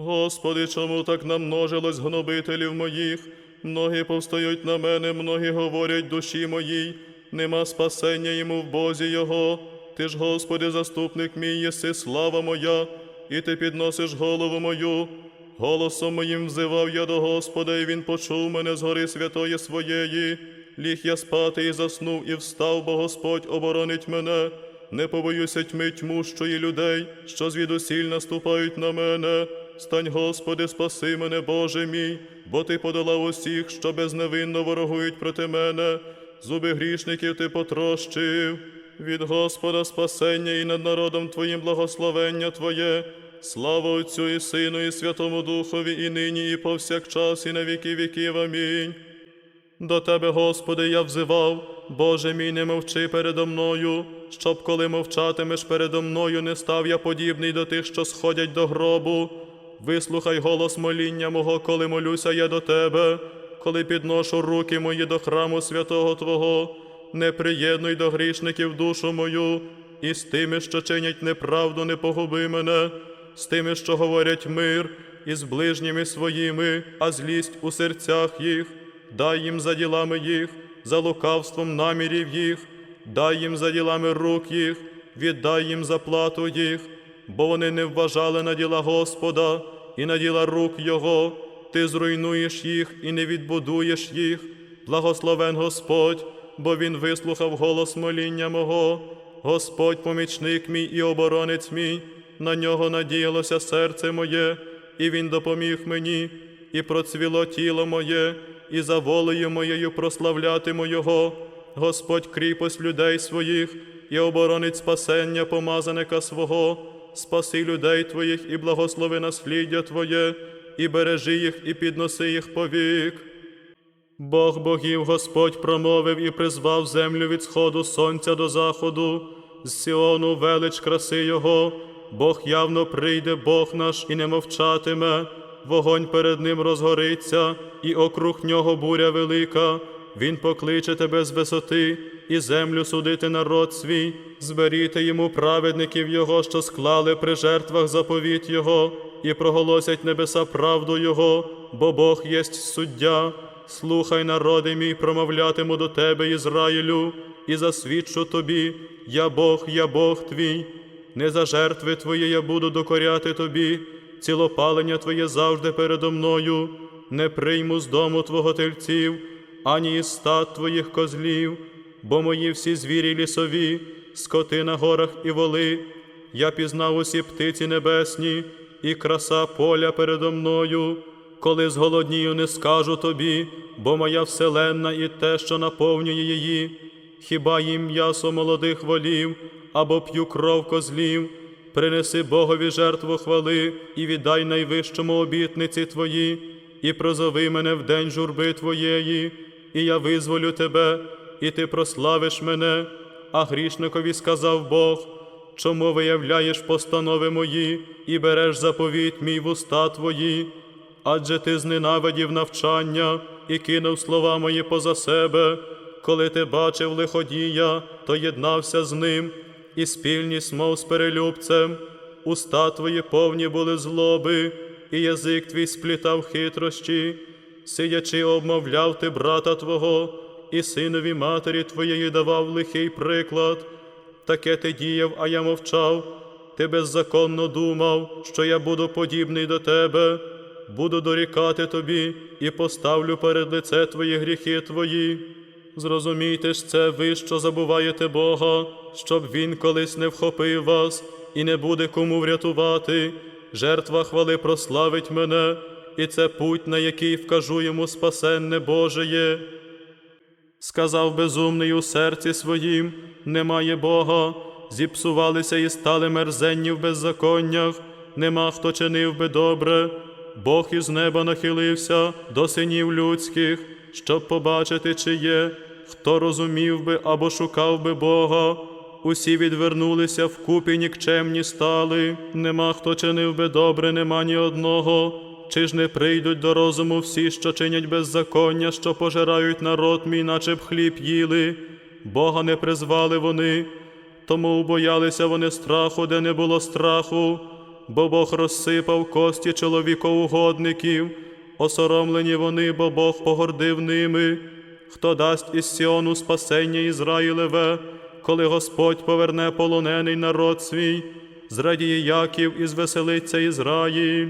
Господи, чому так намножилось гнобителів моїх? Многі повстають на мене, многі говорять душі моїй, нема спасення йому в Бозі Його. Ти ж, Господи, заступник мій, єси слава моя, і ти підносиш голову мою. Голосом моїм взивав я до Господа, і Він почув мене з гори святої своєї. Ліг я спати і заснув, і встав, бо Господь оборонить мене. Не побоюся тьми тьмущої людей, що звідусіль наступають на мене. Стань, Господи, спаси мене, Боже мій, бо Ти подолав усіх, що безневинно ворогують проти мене. Зуби грішників ти потрощив. Від Господа спасення і над народом Твоїм благословення Твоє. Слава Отцю і Сину, і Святому Духові, і нині, і повсякчас, і на віки віків. Амінь. До Тебе, Господи, я взивав, Боже мій, не мовчи передо мною, щоб коли мовчатимеш передо мною, не став я подібний до тих, що сходять до гробу. Вислухай голос моління мого, коли молюся я до Тебе, коли підношу руки мої до храму святого Твого, не приєднуй до грішників душу мою, і з тими, що чинять неправду, не погуби мене, з тими, що говорять мир, і з ближніми своїми, а злість у серцях їх. Дай їм за ділами їх, за лукавством намірів їх, дай їм за ділами рук їх, віддай їм за плату їх, бо вони не вважали на діла Господа і на діла рук Його, ти зруйнуєш їх і не відбудуєш їх. Благословен Господь, бо Він вислухав голос моління мого. Господь помічник мій і оборонець мій, на нього надіялося серце моє, і Він допоміг мені, і процвіло тіло моє, і за волею моєю прославлятиму Його. Господь кріпость людей своїх і оборонить спасення помазаника свого, спаси людей Твоїх і благослови насліддя Твоє, і бережи їх, і підноси їх повік. Бог богів Господь промовив і призвав землю від сходу сонця до заходу, з Сіону велич краси Його, Бог явно прийде, Бог наш, і не мовчатиме, вогонь перед ним розгориться, і округ нього буря велика. Він покличе тебе з висоти, і землю судити народ свій, зберіте йому праведників Його, що склали при жертвах заповіт Його, і проголосять небеса правду Його, бо Бог єсть суддя. Слухай, народи мій, промовлятиму до тебе, Ізраїлю, і засвідчу тобі, я Бог, я Бог твій. Не за жертви твої я буду докоряти тобі, цілопалення твоє завжди передо мною, не прийму з дому твого тельців, ані із стад твоїх козлів, бо мої всі звірі лісові, скоти на горах і воли, я пізнав усі птиці небесні, і краса поля передо мною. Коли зголоднію, не скажу тобі, бо моя вселенна і те, що наповнює її, хіба їм м'ясо молодих волів або п'ю кров козлів, принеси Богові жертву хвали і віддай найвищому обітниці твої, і прозови мене в день журби твоєї, і я визволю тебе, і ти прославиш мене. А грішникові сказав Бог. Чому виявляєш постанови мої і береш заповіт мій в уста твої? адже ти зненавидів навчання і кинув слова мої поза себе. Коли ти бачив лиходія, то єднався з ним, і спільність мов з перелюбцем. Уста твої повні були злоби, і язик твій сплітав хитрощі, сидячи, обмовляв ти брата Твого, і синові матері твоєї давав лихий приклад. Таке ти діяв, а я мовчав. Ти беззаконно думав, що я буду подібний до тебе буду дорікати тобі і поставлю перед лице твої гріхи твої. Зрозумійте ж це ви, що забуваєте Бога, щоб Він колись не вхопив вас і не буде кому врятувати. Жертва хвали прославить мене, і це путь, на який вкажу йому спасенне Божеє. Сказав безумний у серці своїм, немає Бога, зіпсувалися і стали мерзенні в беззаконнях, нема хто чинив би добре. Бог із неба нахилився до синів людських, щоб побачити, чи є, хто розумів би або шукав би Бога. Усі відвернулися вкупі нікчемні стали, нема хто чинив би добре, нема ні одного чи ж не прийдуть до розуму всі, що чинять беззаконня, що пожирають народ, мій, наче б хліб їли, Бога не призвали вони, тому убоялися вони страху, де не було страху, бо Бог розсипав кості чоловікоугодників, осоромлені вони, бо Бог погордив ними. Хто дасть із Сіону спасення Ізраїлеве, коли Господь поверне полонений народ свій, зрадіє Яків і звеселиться Ізраїль.